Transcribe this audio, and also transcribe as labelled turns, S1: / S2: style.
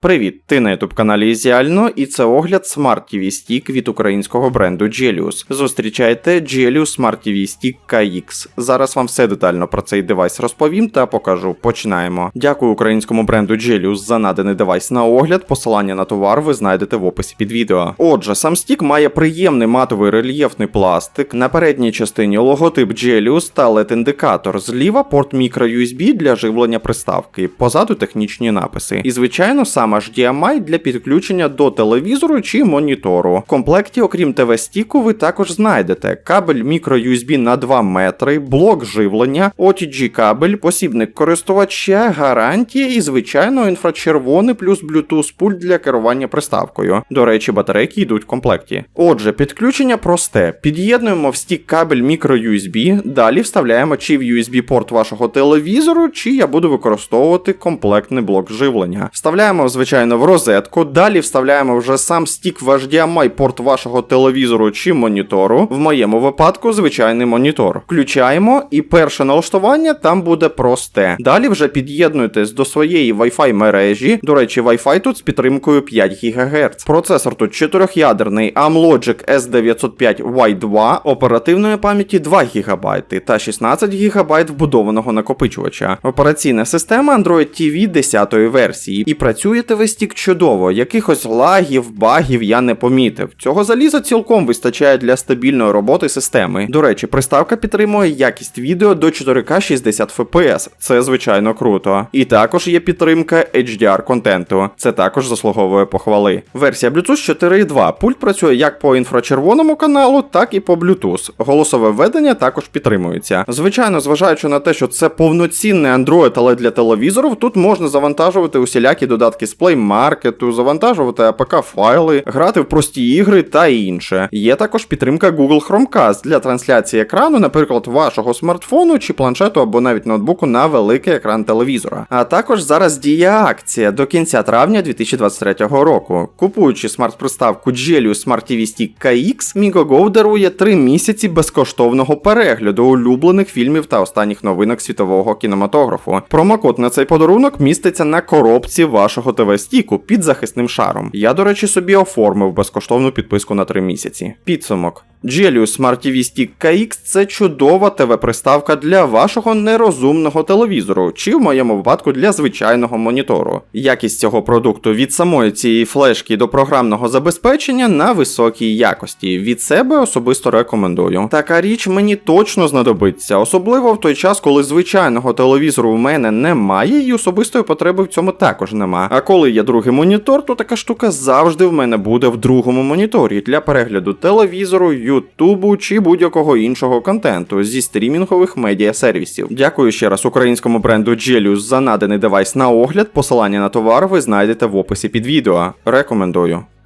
S1: Привіт! Ти на youtube каналі Ізіально, і це огляд Smart TV Stick від українського бренду Gelius. Зустрічайте Gelius Smart TV Stick KX. Зараз вам все детально про цей девайс розповім та покажу. Починаємо. Дякую українському бренду Gelius за наданий девайс на огляд. Посилання на товар ви знайдете в описі під відео. Отже, сам стік має приємний матовий рельєфний пластик. На передній частині логотип Gelius та LED-індикатор. Зліва порт microUSB для живлення приставки. Позаду технічні написи. І звичайно, сам HDMI для підключення до телевізору чи монітору. В комплекті, окрім ТВ-стіку, ви також знайдете кабель microUSB на 2 метри, блок живлення, OTG кабель, посібник користувача, гарантія і, звичайно, інфрачервоний плюс Bluetooth пульт для керування приставкою. До речі, батарейки йдуть в комплекті. Отже, підключення просте. Під'єднуємо в стік кабель microUSB, далі вставляємо чи в USB порт вашого телевізору, чи я буду використовувати комплектний блок живлення. Вставляємо, звичайно, в розетку, далі вставляємо вже сам стік в HDMI порт вашого телевізору чи монітору. В моєму випадку звичайний монітор. Включаємо, і перше налаштування там буде просте. Далі вже під'єднуєтесь до своєї Wi-Fi мережі. До речі, Wi-Fi тут з підтримкою 5 ГГц. Процесор тут чотирьохядерний AMLogic S905Y2, оперативної пам'яті 2 ГБ та 16 ГБ вбудованого накопичувача. Операційна система Android TV 10 версії і працює TV-стік чудово. Якихось лагів, багів я не помітив. Цього заліза цілком вистачає для стабільної роботи системи. До речі, приставка підтримує якість відео до 4К 60 FPS. Це звичайно круто. І також є підтримка HDR контенту. Це також заслуговує похвали. Версія Bluetooth 4.2. Пульт працює як по інфрачервоному каналу, так і по Bluetooth. Голосове введення також підтримується. Звичайно, зважаючи на те, що це повноцінний Android, але для телевізорів, тут можна завантажувати усілякі додатки з Play Market, завантажувати APK файли, грати в прості ігри та інше. Є також підтримка Google Chromecast для трансляції екрану, наприклад, вашого смартфону чи планшету або навіть ноутбуку на великий екран телевізора. А також зараз діє акція до кінця травня 2023 року. Купуючи смарт-приставку Gelius Smart TV Stick KX, Migogo дарує 3 місяці безкоштовного перегляду улюблених фільмів та останніх новинок світового кінематографу. Промокод на цей подарунок міститься на коробці вашого ТВ-стіку під захисним шаром. Я, до речі, собі оформив безкоштовну підписку на 3 місяці. Підсумок. Gelius Smart TV Stick KX це чудова ТВ-приставка для вашого нерозумного телевізору, чи в моєму випадку для звичайного монітору. Якість цього продукту від самої цієї флешки до програмного забезпечення на високій якості. Від себе особисто рекомендую. Така річ мені точно знадобиться, особливо в той час, коли звичайного телевізору в мене немає, і особистої потреби в цьому також нема. А коли є другий монітор, то така штука завжди в мене буде в другому моніторі для перегляду телевізору, ютубу чи будь-якого іншого контенту зі стрімінгових медіасервісів. Дякую ще раз українському бренду Gelius за наданий девайс на огляд. Посилання на товар ви знайдете в описі під відео. Рекомендую.